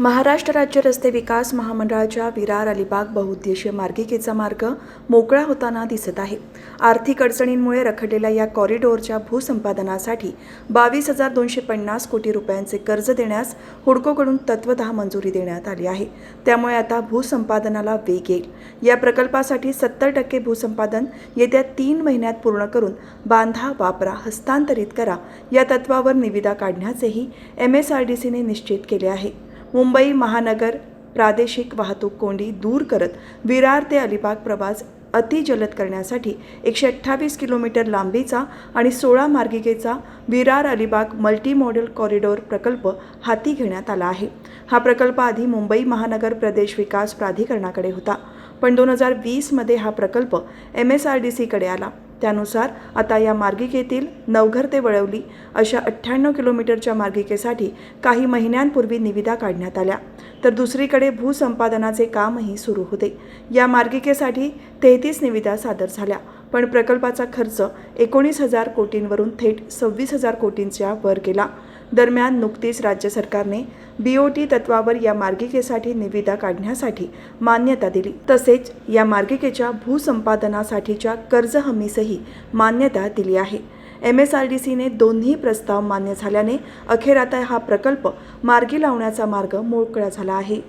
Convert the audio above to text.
महाराष्ट्र राज्य रस्ते विकास महामंडळाच्या विरार अलिबाग बहुउद्देशीय मार्गिकेचा मार्ग मोकळा होताना दिसत आहे. आर्थिक अडचणींमुळे रखडलेल्या या कॉरिडॉरच्या भूसंपादनासाठी बावीस हजार दोनशे पन्नास कोटी रुपयांचे कर्ज देण्यास हुडकोकडून तत्वतः मंजुरी देण्यात आली आहे. त्यामुळे आता भूसंपादनाला वेग येईल. या प्रकल्पासाठी सत्तर टक्के भूसंपादन येत्या तीन महिन्यात पूर्ण करून बांधा वापरा हस्तांतरित करा या तत्वावर निविदा काढण्याचेही एम एस आर डी सीने निश्चित केले आहे. मुंबई महानगर प्रादेशिक वाहतूक कोंडी दूर करत विरार ते अलिबाग प्रवास अतिजलद करण्यासाठी एकशे अठ्ठावीस किलोमीटर लांबीचा आणि सोळा मार्गिकेचा Virar Alibag multi modal corridor प्रकल्प हाती घेण्यात आला आहे. हा प्रकल्प आधी मुंबई महानगर प्रदेश विकास प्राधिकरणाकडे होता. पण दोन हजार वीसमध्ये हा प्रकल्प एम एस आर डी सीकडे आला. त्यानुसार आता या मार्गिकेतील नवघर ते वळवली अशा अठ्ठ्याण्णव किलोमीटरच्या मार्गिकेसाठी काही महिन्यांपूर्वी निविदा काढण्यात आल्या. तर दुसरीकडे भूसंपादनाचे कामही सुरू होते. या मार्गिकेसाठी तेहतीस निविदा सादर झाल्या. पण प्रकल्पाचा खर्च एकोणीस हजार कोटींवरून थेट सव्वीस हजार कोटींच्या वर गेला. दरम्यान नुकतीच राज्य सरकारने बीओटी तत्वावर या मार्गिकेसाठी निविदा काढण्यासाठी मान्यता दिली. तसेच या मार्गिकेच्या भूसंपादनासाठीच्या कर्ज हमीसही मान्यता दिली आहे. एम एस आर डी सीने दोन्ही प्रस्ताव मान्य झाल्याने अखेर आता हा प्रकल्प मार्गी लावण्याचा मार्ग मोकळा झाला आहे.